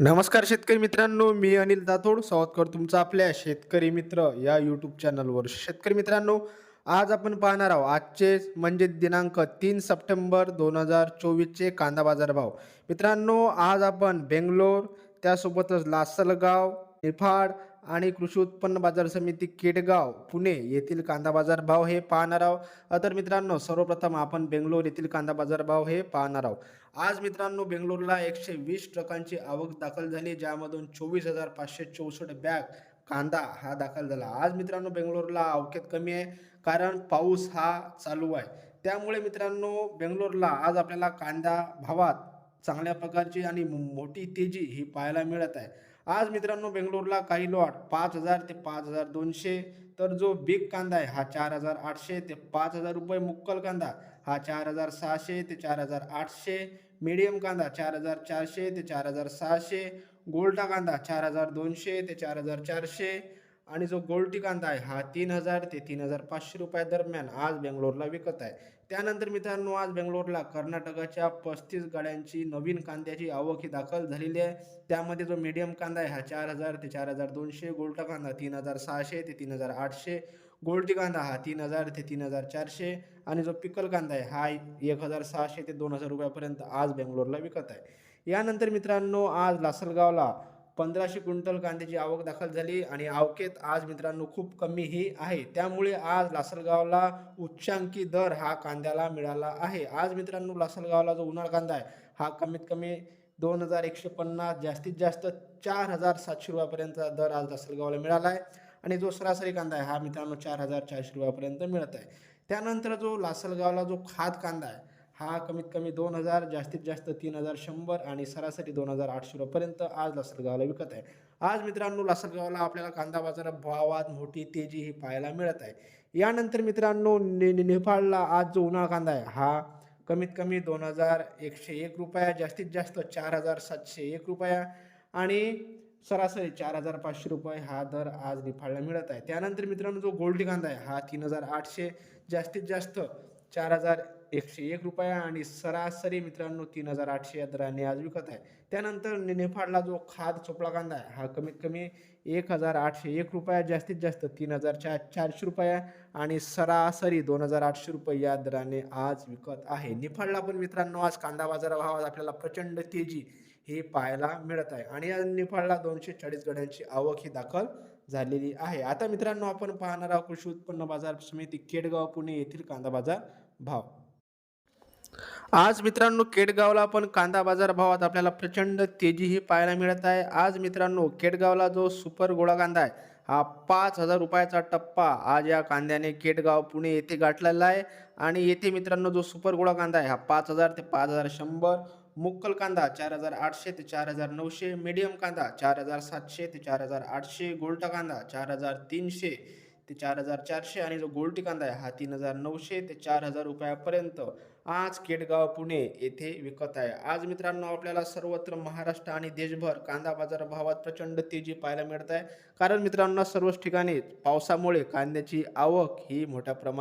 नमस्कार शेतकरी मित्रांनो मी अनिल दाथोड स्वागत करतो तुमचं आपल्या शेतकरी मित्र या यूट्यूब चॅनलवर शेतकरी मित्रांनो आज आपण पाहणार आहोत आजचे म्हणजे दिनांक तीन सप्टेंबर दोन हजार चोवीसचे कांदा बाजार भाव मित्रांनो आज आपण बेंगलोर त्यासोबतच लासलगाव निफाड आणि कृषी उत्पन्न बाजार समिती केडगाव पुणे येथील कांदा बाजार भाव हे पाहणार आहोत. तर मित्रांनो सर्वप्रथम आपण बेंगलोर येथील कांदा बाजार भाव हे पाहणार आहोत. आज मित्रांनो बेंगलोरला एकशे वीस ट्रकांची आवक दाखल झाली ज्यामधून चोवीस हजार पाचशे चौसष्ट बॅग कांदा हा दाखल झाला. आज मित्रांनो बेंगलोरला अवकेत कमी आहे कारण पाऊस हा चालू आहे. त्यामुळे मित्रांनो बेंगलोरला आज आपल्याला कांदा भावात चांगल्या प्रकारची आणि मोठी तेजी ही पाहायला मिळत आहे. आज मित्रांनो बेंगलोरला काही लॉट पाच हजार ते पाच हजार दोनशे. तर जो बिग कांदा आहे हा चार हजार आठशे ते पाच हजार रुपये मुक्कल कांदा. हा चार हजार सहाशे ते चार हजार आठशे. मीडियम कांदा चार हजार चारशे ते चार हजार सहाशे. गोल्टा कांदा चार हजार दोनशे ते चार हजार चारशे. आणि जो गोल्टी कांदा आहे हा तीन हजार ते तीन हजार पाचशे रुपया दरम्यान आज बेंगलोरला विकत आहे. त्यानंतर मित्रांनो आज बेंगलोरला कर्नाटकाच्या पस्तीस गाड्यांची नवीन कांद्याची आवक ही दाखल झालेली आहे. त्यामध्ये जो मीडियम कांदा आहे हा चार हजार ते चार हजार दोनशे गोल्टा कांदा तीन हजार सहाशे ते तीन हजार आठशे गोल्टी कांदा हा तीन हजार ते तीन हजार चारशे आणि जो पिकल कांदा आहे हा एक हजार सहाशे ते दोन हजार रुपयापर्यंत आज बेंगलोरला विकत आहे. यानंतर मित्रांनो आज लासलगावला पंधराशे क्विंटल कांद्याची आवक दाखल झाली आणि आवकेत आज मित्रांनो खूप कमी ही आहे. त्यामुळे आज लासलगावला उच्चांकी दर हा कांद्याला मिळाला आहे. आज मित्रांनो लासलगावला जो उन्हाळ कांदा आहे हा कमीत कमी दोन हजार एकशे पन्नास जास्तीत जास्त चार हजार सातशे रुपयापर्यंतचा दर आज लासलगावला मिळाला आहे. आणि जो सरासरी कांदा आहे हा मित्रांनो चार हजार चारशे रुपयापर्यंत मिळत आहे. त्यानंतर जो लासलगावला जो खाद कांदा आहे हा कमीत कमी दोन हजार जास्तीत जास्त तीन हजार शंभर आणि सरासरी दोन हजार आठशे रुपयापर्यंत आज लासलगावला विकत आहे. आज मित्रांनो लासलगावला आपल्याला कांदा बाजार भावात मोठी तेजी ही पाहायला मिळत आहे. यानंतर मित्रांनो ने ने- नेपाळला आज जो उन्हाळा कांदा आहे हा कमीत कमी दोन हजार एकशे एक रुपया जास्तीत जास्त चार हजार सातशे एक रुपया आणि सरासरी चार हजार पाचशे रुपये हा दर आज निफाळला मिळत आहे. त्यानंतर मित्रांनो जो गोल्डी कांदा आहे हा तीन हजार आठशे जास्तीत जास्त चार हजार एकशे एक रुपया आणि सरासरी मित्रांनो तीन हजार आठशे या दराने आज विकत आहे. त्यानंतर नेफाडला जो खाद चोपडा कांदा आहे हा कमीत कमी एक हजार आठशे एक रुपया जास्तीत जास्त तीन हजार चार चारशे रुपया आणि सरासरी दोन हजार आठशे रुपये या दराने आज विकत आहे. निफाडला पण मित्रांनो आज कांदा बाजार भावात आपल्याला प्रचंड तेजी ही पाहायला मिळत आहे. आणि या निफाडला दोनशे चाळीस गड्यांची आवक ही दाखल झालेली आहे. आता मित्रांनो आपण पाहणार आहोत कृषी उत्पन्न बाजार समिती केडगाव पुणे येथील कांदा बाजार भाव. आज मित्रांनो केडगावला पण कांदा बाजार भावात आपल्याला प्रचंड तेजीही पाहायला मिळत आहे. आज मित्रांनो केडगावला जो सुपर गोळा कांदा आहे हा पाच हजार रुपयाचा टप्पा आज या कांद्याने केटगाव पुणे येथे गाठलेला आहे. आणि येथे मित्रांनो जो सुपर गोळा कांदा आहे हा पाच हजार ते पाच हजार शंभर मुक्कल कांदा चार हजार आठशे ते चार हजार नऊशे मीडियम कांदा चार हजार सातशे ते चार हजार आठशे गोल्टा कांदा चार हजार तीनशे ते चार हजार चारशे आणि जो गोल्टी कांदा आहे हा तीन हजार नऊशे ते चार हजार रुपयापर्यंत आज केडगाव पुणे येथे विकत आहे. आज मित्रांनो आपल्याला सर्वत्र महाराष्ट्र आणि देशभर कांदा बाजार भावात प्रचंड तेजी पाहायला मिळत आहे. कारण मित्रांनो सर्वच ठिकाणी पावसामुळे कांद्याची आवक ही मोठ्या प्रमाणात